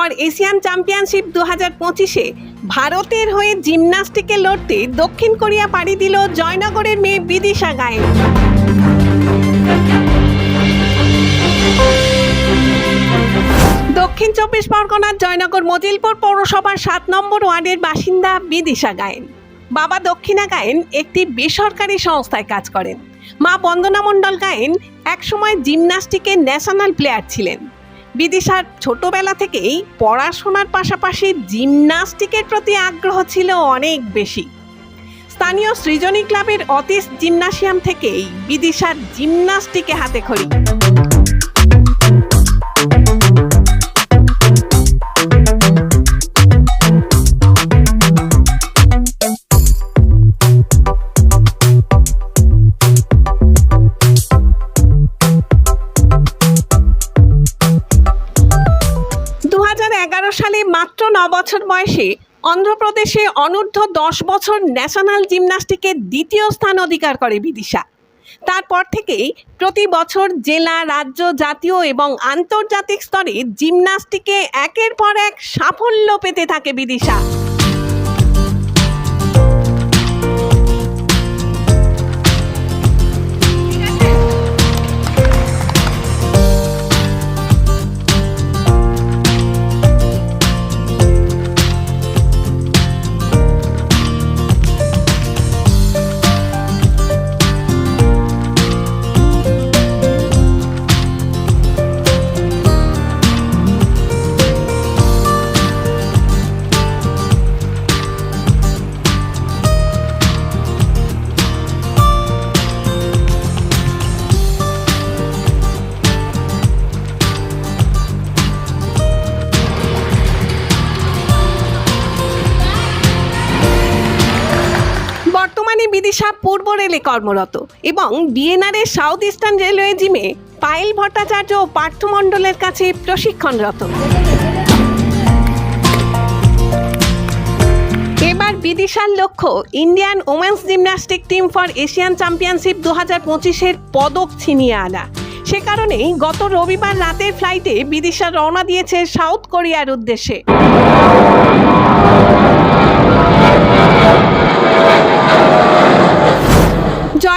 For Asian championship দু হাজার পঁচিশে ভারতের হয়ে জিমন্যাস্টিকে লড়তে দক্ষিণ কোরিয়া পাড়ি দিল জয়নগরের মেয়ে বিদিশা গায়েন দক্ষিণ চব্বিশ পরগনার জয়নগর মজিলপুর পৌরসভার সাত নম্বর ওয়ার্ডের বাসিন্দা বিদিশা গায়েন বাবা দক্ষিণা গায়েন একটি বেসরকারি সংস্থায় কাজ করেন। মা বন্দনা মণ্ডল গায়েন একসময় জিমন্যাস্টিকের ন্যাশনাল প্লেয়ার ছিলেন। বিদিশার ছোটবেলা থেকেই পড়াশোনার পাশাপাশি জিমনাস্টিকের প্রতি আগ্রহ ছিল অনেক বেশি। স্থানীয় সৃজনী ক্লাবের অতীশ জিমনাসিয়াম থেকেই বিদিশার জিমনাস্টিকে হাতে খড়ি। সালে মাত্র ন বছর বয়সে অন্ধ্রপ্রদেশে অনূর্ধ্ব দশ বছর ন্যাশনাল জিমন্যাস্টিকের দ্বিতীয় স্থান অধিকার করে বিদিশা। তারপর থেকেই প্রতি বছর জেলা, রাজ্য, জাতীয় এবং আন্তর্জাতিক স্তরে জিমনাস্টিকে একের পর এক সাফল্য পেতে থাকে বিদিশা। বিদিশা পূর্ব রেলে কর্মরত এবং বিএনআরের সাউথ ইস্টার্ন রেলওয়ে জিমে পায়েল ভট্টাচার্য ও পার্থ মণ্ডলের কাছে প্রশিক্ষণরত। এবার বিদিশার লক্ষ্য Indian women's gymnastic team for Asian championship দু হাজার পঁচিশের পদক ছিনিয়ে আনা। সে কারণেই গত রবিবার রাতের ফ্লাইটে বিদিশা রওনা দিয়েছে সাউথ কোরিয়ার উদ্দেশ্যে।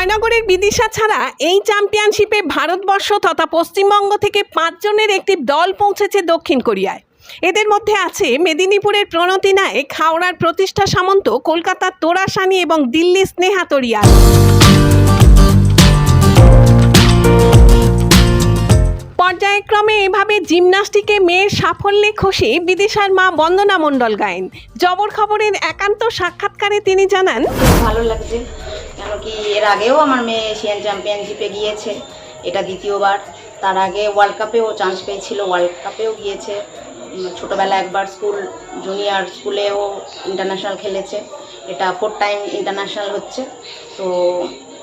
জয়নগরের বিদিশা ছাড়া এই চ্যাম্পিয়নশিপে ভারতবর্ষ তথা পশ্চিমবঙ্গ থেকে পাঁচজনের একটি দল পৌঁছেছে দক্ষিণ কোরিয়ায়। এদের মধ্যে আছে মেদিনীপুরের প্রণতি নায়ক, হাওড়ার প্রতিষ্ঠা সামন্ত, কলকাতার তোরাসানি এবং দিল্লি স্নেহা তরিয়াল। পর্যায়ক্রমে এভাবে জিমনাস্টিকে মেয়ের সাফল্যে খুশি বিদিশার মা বন্দনা মণ্ডল গায়েন। জবর খবরের একান্ত সাক্ষাৎকারে তিনি জানান, ভালো লাগছে। কি এর আগেও আমার মেয়ে এশিয়ান চ্যাম্পিয়নশিপে গিয়েছে? এটা দ্বিতীয়বার। তার আগে ওয়ার্ল্ড কাপেও চান্স পেয়েছিল ওয়ার্ল্ড কাপেও গিয়েছে। ছোটবেলা একবার স্কুল জুনিয়র স্কুলেও ইন্টারন্যাশনাল খেলেছে। এটা ফোর টাইম ইন্টারন্যাশনাল হচ্ছে। তো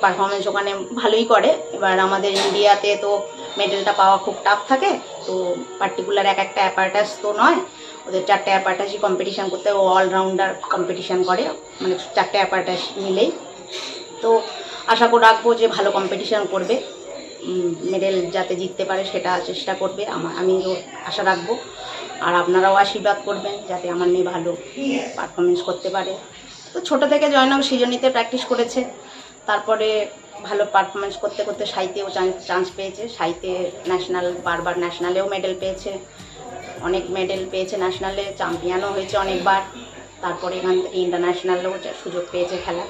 পারফরমেন্স ওখানে ভালোই করে। এবার আমাদের ইন্ডিয়াতে তো মেডেলটা পাওয়া খুব টাফ থাকে। তো পার্টিকুলার এক একটা অ্যাপার্টাস তো নয়। ওদের চারটে অ্যাপার্টাসই কম্পিটিশান করতে ও অলরাউন্ডার কম্পিটিশান করে। মানে চারটে অ্যাপার্টাস মিলেই। তো আশা করে রাখব যে ভালো কম্পিটিশান করবে। মেডেল যাতে জিততে পারে সেটা চেষ্টা করবে। আমিও আশা রাখব। আর আপনারাও আশীর্বাদ করবেন যাতে আমার মেয়ে ভালো পারফরমেন্স করতে পারে। তো ছোটো থেকে জয়নগর সৃজনীতে প্র্যাকটিস করেছে। তারপরে ভালো পারফরমেন্স করতে করতে সাহিত্যেও চান্স পেয়েছে। সাহিত্যে ন্যাশনাল বারবার ন্যাশনালেও মেডেল পেয়েছে। অনেক মেডেল পেয়েছে ন্যাশনালে চ্যাম্পিয়নও হয়েছে অনেকবার। তারপরে এখান থেকে ইন্টারন্যাশনালেও সুযোগ পেয়েছে খেলা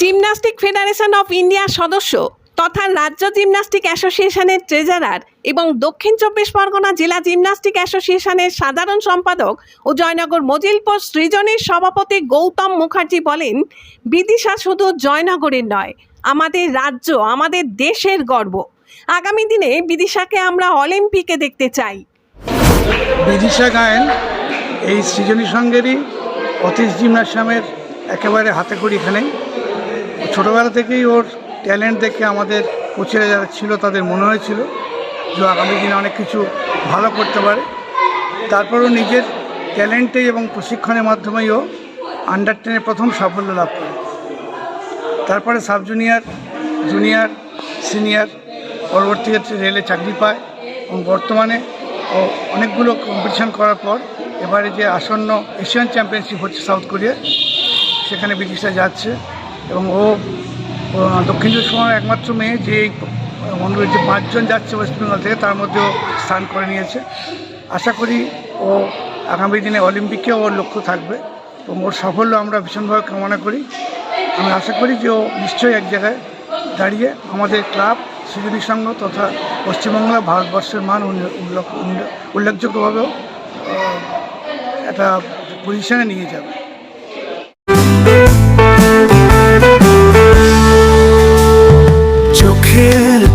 জিমন্যাস্টিক ফেডারেশন অফ ইন্ডিয়ার সদস্য তথা রাজ্য জিমন্যাস্টিক অ্যাসোসিয়েশনের ট্রেজারার এবং দক্ষিণ চব্বিশ পরগনা জেলা জিমন্যাস্টিক অ্যাসোসিয়েশনের সাধারণ সম্পাদক ও জয়নগর মজিলপুর সৃজনের সভাপতি গৌতম মুখার্জি বলেন, বিদিশা শুধু জয়নগরের নয়, আমাদের রাজ্য, আমাদের দেশের গর্ব। আগামী দিনে বিদিশাকে আমরা অলিম্পিকে দেখতে চাই। বিদিশা গায়েন এই সৃজনী সঙ্গেরই অতীশ জিমনাশিয়ামের একেবারে হাতে করি এখানে ছোটোবেলা থেকেই ওর ট্যালেন্ট দেখে আমাদের কোচেরা যারা ছিল তাদের মনে হয়েছিল যে আগামী দিনে অনেক কিছু ভালো করতে পারে। তারপরেও নিজের ট্যালেন্টে এবং প্রশিক্ষণের মাধ্যমেও আন্ডার টেনে প্রথম সাফল্য লাভ করে। তারপরে সাব জুনিয়র জুনিয়র সিনিয়র পরবর্তী ক্ষেত্রে রেলে চাকরি পায় এবং বর্তমানে ও অনেকগুলো কম্পিটিশন করার পর এবারে যে আসন্ন এশিয়ান চ্যাম্পিয়নশিপ হচ্ছে সাউথ কোরিয়া সেখানে ব্রিটিশরা যাচ্ছে। এবং ও দক্ষিণ চব্বিশ পরগনার একমাত্র মেয়ে যে মন্ডলের যে পাঁচজন যাচ্ছে ওয়েস্ট বেঙ্গল থেকে, তার মধ্যেও স্থান করে নিয়েছে। আশা করি ও আগামী দিনে অলিম্পিকেও ওর লক্ষ্য থাকবে এবং ওর সাফল্য আমরা ভীষণভাবে কামনা করি। আমি আশা করি যে ও নিশ্চয়ই এক জায়গায় দাঁড়িয়ে আমাদের ক্লাব, সৃজনী সংঘ তথা পশ্চিমবাংলা ভারতবর্ষের মান উল্লেখ- উল্লেখযোগ্যভাবেও একটা পজিশনে নিয়ে যাবে।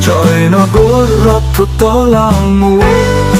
জয়নগর রক্ততলা মোড় জয়নগরে এই